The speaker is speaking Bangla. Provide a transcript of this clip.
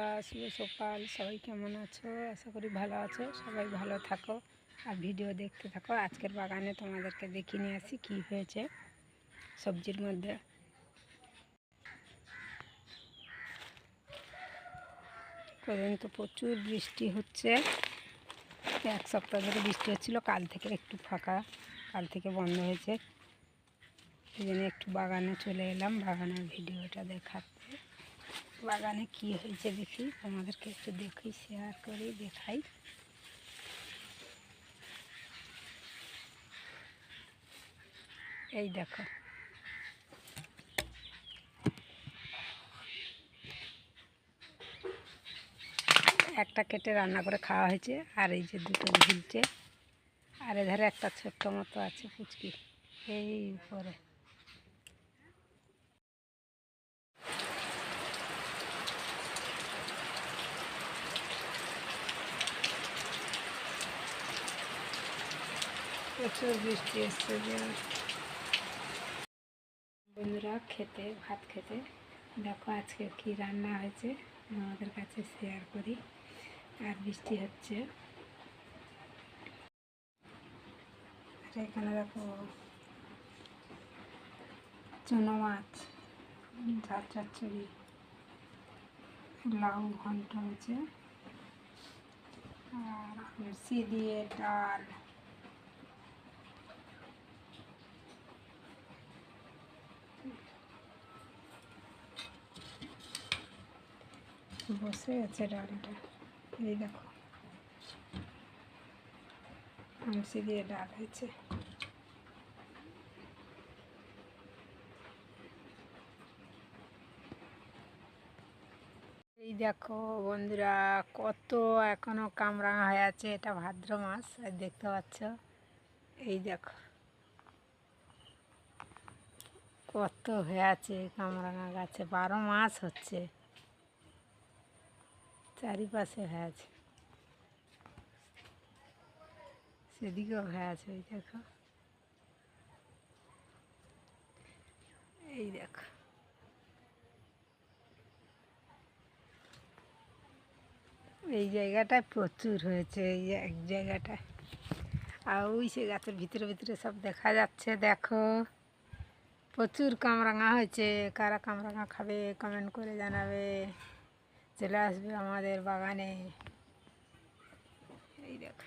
বন্ধুরা শুভ সকাল সবাই কেমন আছো? আশা করি ভালো আছো। সবাই ভালো থাকো আর ভিডিও দেখতে থাকো। আজকের বাগানে তোমাদেরকে দেখিয়ে নিয়ে আসি কী হয়েছে সবজির মধ্যে। কদিন তো প্রচুর বৃষ্টি হচ্ছে। এক সপ্তাহ ধরে বৃষ্টি হচ্ছিল, কাল থেকে একটু ফাঁকা, কাল থেকে বন্ধ হয়েছে। জন্য একটু বাগানে চলে এলাম, বাগানের ভিডিওটা দেখাতে। বাগানে কি হয়েছে দেখি, তোমাদেরকে একটু দেখি শেয়ার করি, দেখাই। এই দেখো। একটা কেটে রান্না করে খাওয়া হয়েছে, আর এই যে দুটো ঝুলছে। আর এধারে একটা ছোট্ট মতো আছে ফুচকি। এই উপরে। প্রচুর বৃষ্টি এসছে যে বন্ধুরা, খেতে, ভাত খেতে। দেখো আজকে কি রান্না হয়েছে আমাদের কাছে শেয়ার করি। আর বৃষ্টি হচ্ছে। আর এখানে দেখো চুনো মাছ, ঝাল চচ্চড়ি, লাউ ঘন্ট হয়েছে। আর মির্চি দিয়ে ডাল। বসে আছে ডালটা। এই দেখো। আমসি দিয়ে ডাল হয়েছে। এই দেখো বন্ধুরা, কত এখনও কামরাঙা হয়ে আছে, এটা ভাদ্র মাস, আর দেখতে পাচ্ছ? এই দেখো। কত হয়ে আছে কামরাঙা গাছে, বারো মাস হচ্ছে। চারিপাশে আছে। সেদিকেও আছে ওই দেখো। এই দেখো। এই জায়গাটায় প্রচুর হয়েছে, এই এক জায়গাটায়। আর ওই সে গাছের ভিতরে ভিতরে সব দেখা যাচ্ছে, দেখো। প্রচুর কামরাঙা হয়েছে, কারা কামরাঙা খাবে কমেন্ট করে জানাবে। চলে আসবে আমাদের বাগানে। এই দেখো।